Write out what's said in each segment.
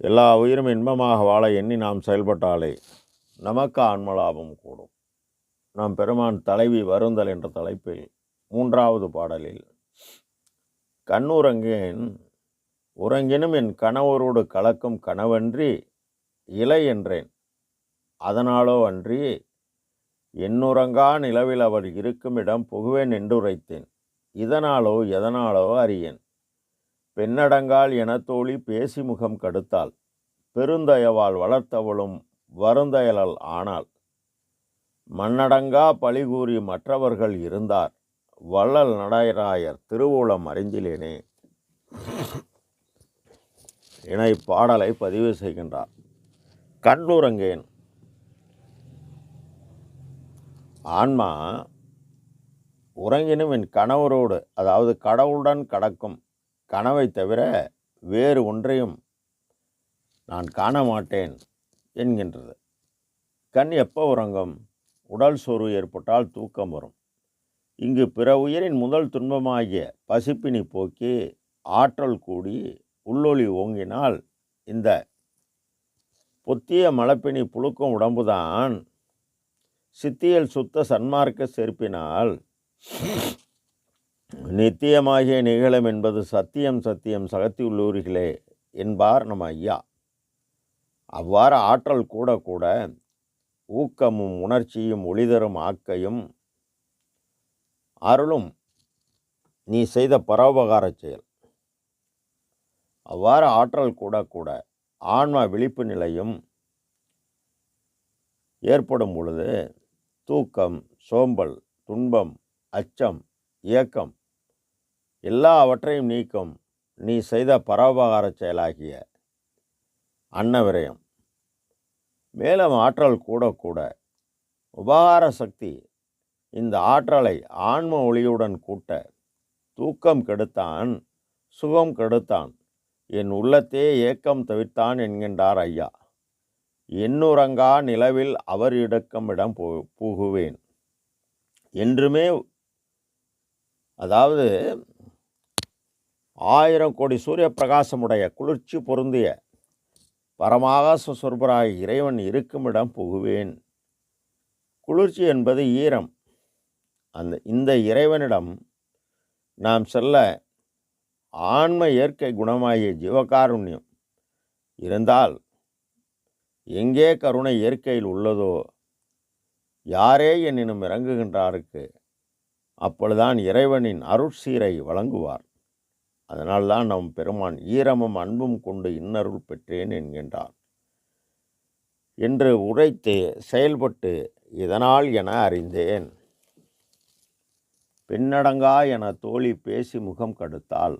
எல்லா உயிரும் இன்பமாக வாழ எண்ணி நாம் செயல்பட்டாலே நமக்கு ஆன்மலாபம் கூடும். நாம் பெருமான் தலைவி வருந்தல் என்ற தலைப்பில் மூன்றாவது பாடலில் கண்ணுறங்கேன் உறங்கினும் என் கணவரோடு கலக்கும் கனவன்றி இலை என்றேன். அதனாலோ அன்றி என்னுறங்கா நிலவில் அவர் இருக்கும் இடம் புகுவேன் என்றுரைத்தேன். இதனாலோ எதனாலோ அறியேன். பெண்ணடங்கால் எனத்தோழி பேசி முகம் கடுத்தாள். பெருந்தயவால் வளர்த்தவளும் வருந்தயலால் ஆனாள். மண்ணடங்கா பழி கூறி மற்றவர்கள் இருந்தார். வள்ளல் நடராயர் திருவூலம் அறிஞ்சிலேனே இணை பாடலை பதிவு செய்கின்றார். கண்ணுறங்கேன். ஆன்மா உறங்கினும் என் கணவரோடு அதாவது கடவுளுடன் கடக்கும் கனவை தவிர வேறு ஒன்றையும் நான் காண மாட்டேன் என்கின்றது. கண் எப்போ உறங்கும்? உடல் சோர்வு ஏற்பட்டால் தூக்கம் வரும். இங்கு பிற உயிரின் முதல் துன்பமாகிய பசிப்பினி போக்கி ஆற்றல் கூடி உள்ளொளி ஓங்கினால் இந்த பொத்திய மலப்பினி புழுக்கும் உடம்புதான் சித்தியல் சுத்த சன்மார்க்க செருப்பினால் நித்தியமாகிய நிகழும் என்பது சத்தியம் சத்தியம் சகத்தியுள்ளூர்களே என்பார் நம்ம ஐயா. அவ்வாறு ஆற்றல் கூட கூட ஊக்கமும் உணர்ச்சியும் ஒளிதரும் ஆக்கையும் அருளும் நீ செய்த பரோபகார செயல். அவ்வாறு ஆற்றல் கூட கூட ஆன்மா விழிப்பு நிலையும் ஏற்படும் பொழுது தூக்கம் சோம்பல் துன்பம் அச்சம் இயக்கம். எல்லாவற்றையும் நீக்கும் நீ செய்த பரோபகார செயலாகிய அன்ன விரயம் மேலும் ஆற்றல் கூட கூட. உபகார சக்தி இந்த ஆற்றலை ஆன்ம ஒளியுடன் கூட்ட தூக்கம் கெடுத்தான் சுகம் கெடுத்தான். என் உள்ளத்தே ஏக்கம் தவிர்த்தான் என்கின்றார் ஐயா. எண்ணுறங்கா நிலவில் அவர் இடக்கம் இடம் போ புகுவேன். என்றுமே அதாவது ஆயிரம் கோடி சூரிய பிரகாசமுடைய குளிர்ச்சி பொருந்திய பரமாகாச சொற்பராய் இறைவன் இருக்குமிடம் புகுவேன். குளிர்ச்சி என்பது ஈரம். அந்த இந்த இறைவனிடம் நாம் செல்ல ஆன்ம இயற்கை குணமாகிய ஜீவகாருண்யம் இருந்தால் எங்கே கருணை இயற்கையில் உள்ளதோ யாரே என்னினும் இறங்குகின்றாருக்கு? அப்பொழுதுதான் இறைவனின் அருட்சீரை வழங்குவார். அதனால்தான் நம் பெருமான் ஈரமும் அன்பும் கொண்டு இன்னருள் பெற்றேன் என்கின்றார். என்று உரைத்து செயல்பட்டு இதனால் என அறிந்தேன். பின்னடங்கா என தோழி பேசி முகம் கடுத்தால்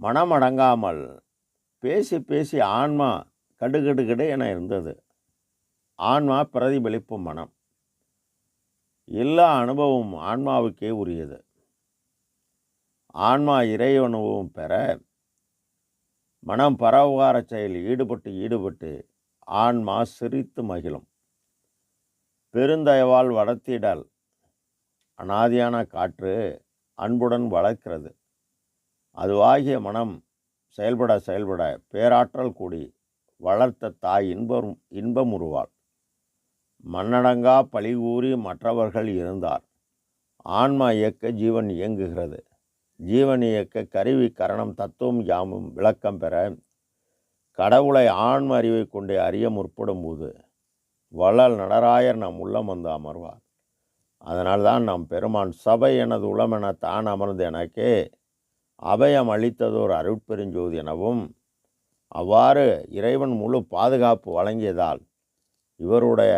மனமடங்காமல் பேசி பேசி ஆன்மா கடுகடுகடு என இருந்தது. ஆன்மா பிரதிபலிப்பு மனம். எல்லா அனுபவமும் ஆன்மாவுக்கே உரியது. ஆன்மா இறை அனுபவம் பெற மனம் பரவகார செயலில் ஈடுபட்டு ஈடுபட்டு ஆன்மா சிரித்து மகிழும். பெருந்தயவால் வளர்த்திடல் அனாதியான காற்று அன்புடன் வளர்க்கிறது. அதுவாகிய மனம் செயல்பட செயல்பட பேராற்றல் கூடி வளர்த்த தாய் இன்பம் இன்பம் உருவாள். மண்ணடங்கா பழிகூறி மற்றவர்கள் இருந்தார். ஆன்மா இயக்க ஜீவன் இயங்குகிறது. ஜீவன் இயக்க கருவி கரணம் தத்துவம் யாமும் விளக்கம் பெற கடவுளை ஆன்ம அறிவை கொண்டே அறிய முற்படும்போது வள்ளல் நடராயர் நம் உள்ளம் வந்து அமர்வார். அதனால்தான் நம் பெருமான் சபை எனது உளமென தான் அமர்ந்து எனக்கே அபயம் அளித்ததோர் அருட்பெருஞ்சோதி எனவும் அவ்வாறு இறைவன் முழு பாதுகாப்பு வழங்கியதால் இவருடைய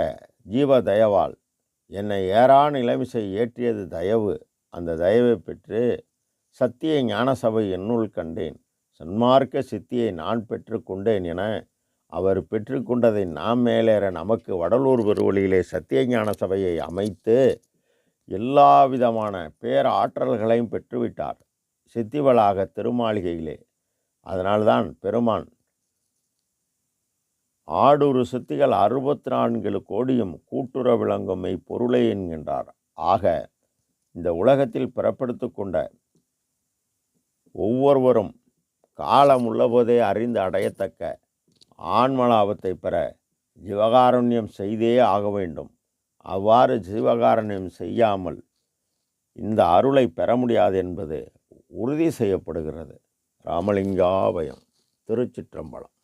ஜீவ தயவால் என்னை ஏறா நிலைமிசை ஏற்றியது தயவு. அந்த தயவை பெற்று சத்திய ஞான சபை என்னுள் கண்டேன். சன்மார்க்க சித்தியை நான் பெற்று கொண்டேன் என அவர் பெற்றுக்கொண்டதை நாம் மேலேற நமக்கு வடலூர் பெருவழியிலே சத்திய ஞான சபையை அமைத்து எல்லா விதமான பேராற்றல்களையும் பெற்றுவிட்டார். சித்திவளாக திருமாளிகையிலே. அதனால்தான் பெருமான் ஆடூறு சித்திகள் அறுபத்தி நான்கு கோடியும் கூட்டுற விளங்கும் மெய்ப்பொருளே பொருளை என்கின்றார். ஆக இந்த உலகத்தில் பிறப்படுத்து கொண்ட ஒவ்வொருவரும் காலம் உள்ளபோதே அறிந்து அடையத்தக்க ஆன்மலாபத்தை பெற ஜீவகாருண்யம் செய்தே ஆக வேண்டும். அவ்வாறு ஜீவகாருண்யம் செய்யாமல் இந்த அருளை பெற முடியாது என்பது உறுதி செய்யப்படுகிறது. ராமலிங்காபயம் திருச்சிற்றம்பலம்.